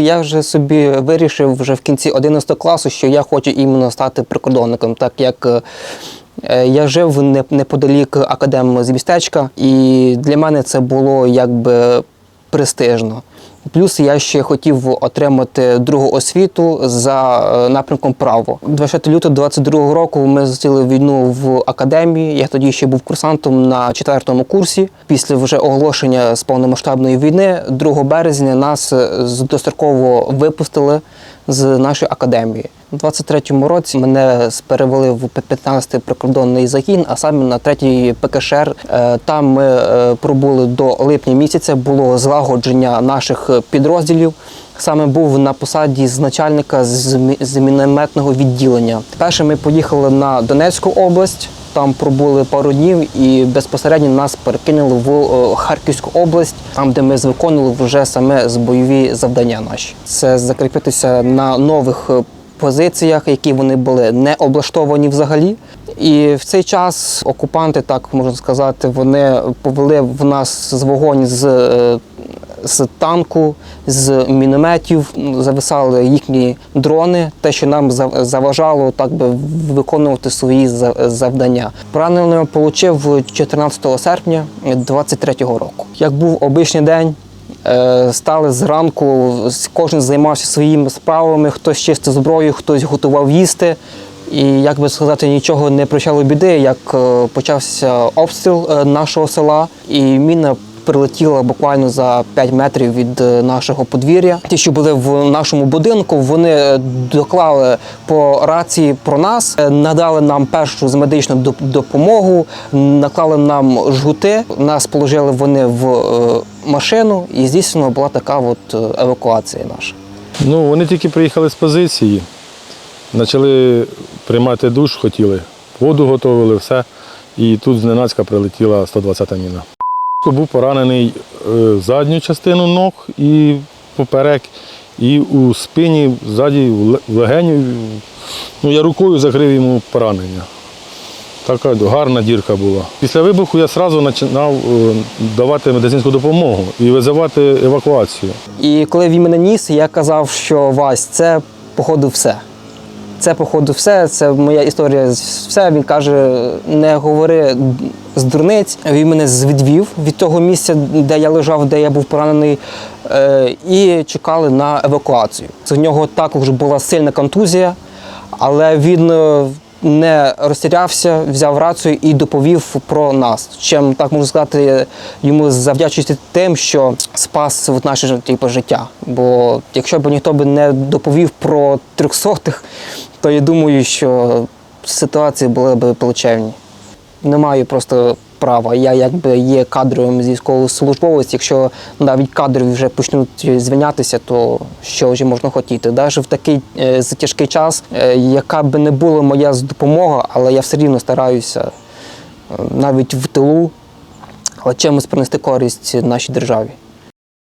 Я вже собі вирішив вже в кінці 11 класу, що я хочу іменно стати прикордонником, так як е, я жив неподалік академ з містечка, і для мене це було якби престижно. Плюс я ще хотів отримати другу освіту за е, напрямком право. 20 лютого 22 року ми зустріли війну в академії. Я тоді ще був курсантом на четвертому курсі. Після вже оголошення з повномасштабної війни, 2 березня, нас е, достроково випустили з нашої академії. У 23-му році мене перевели в 15-й прикордонний загін, а саме на 3-й ПКШР. Е, Там ми е, пробули до липня місяця. Було злагодження наших підрозділів. Саме був на посаді з начальника з мінометного відділення. Перше ми поїхали на Донецьку область. Там пробули пару днів і безпосередньо нас перекинули в е, Харківську область, там де ми виконували вже саме з бойові завдання наші. Це закріпитися на нових е, позиціях, які вони були не облаштовані взагалі. І в цей час окупанти, так можна сказати, вони повели в нас з вогонь з, е, з танку, з мінометів, зависали їхні дрони, те, що нам за- заважало так би виконувати свої за- завдання. Поранення отримав 14 серпня 23-го року. Як був обичний день, Е, Стали зранку, кожен займався своїми справами, хтось чистив зброю, хтось готував їсти. І як би сказати, нічого не причало біди, як е, почався обстріл е, нашого села, і міна прилетіла буквально за 5 метрів від е, нашого подвір'я. Ті, що були в нашому будинку, вони е, доклали по рації про нас, е, надали нам першу з медичну допомогу, наклали нам жгути. Нас положили вони в машину, і здійснена була така от евакуація наша. Ну, вони тільки приїхали з позиції, почали приймати душ, хотіли, воду готували, все. І тут зненацька прилетіла 120-та міна. Був поранений е, задню частину ног і поперек, і у спині, ззаді, в ле- в легеню. Ну, я рукою закрив йому поранення. Така гарна дірка була. Після вибуху я одразу починав е, давати медицинську допомогу і визивати евакуацію. І коли він мене ніс, я казав, що Вась, це походу все. Це, походу, все, це моя історія все. Він каже: не говори з дурниць. Він мене звідвів від того місця, де я лежав, де я був поранений, е, і чекали на евакуацію. У нього також була сильна контузія, але він е, не розтірявся, взяв рацію і доповів про нас. Чим так можу сказати, йому завдячуючи тим, що спас от наше типу, життя. Бо якщо б ніхто б не доповів про трьохсотих, то я думаю, що ситуації були б плачевні. Не маю просто права. Я якби є кадровим військовослужбовець. Якщо навіть кадрові вже почнуть звільнятися, то що вже можна хотіти? Навіть в такий е, затяжкий час, е, яка би не була моя допомога, але я все рівно стараюся е, навіть в тилу, чимось принести користь нашій державі.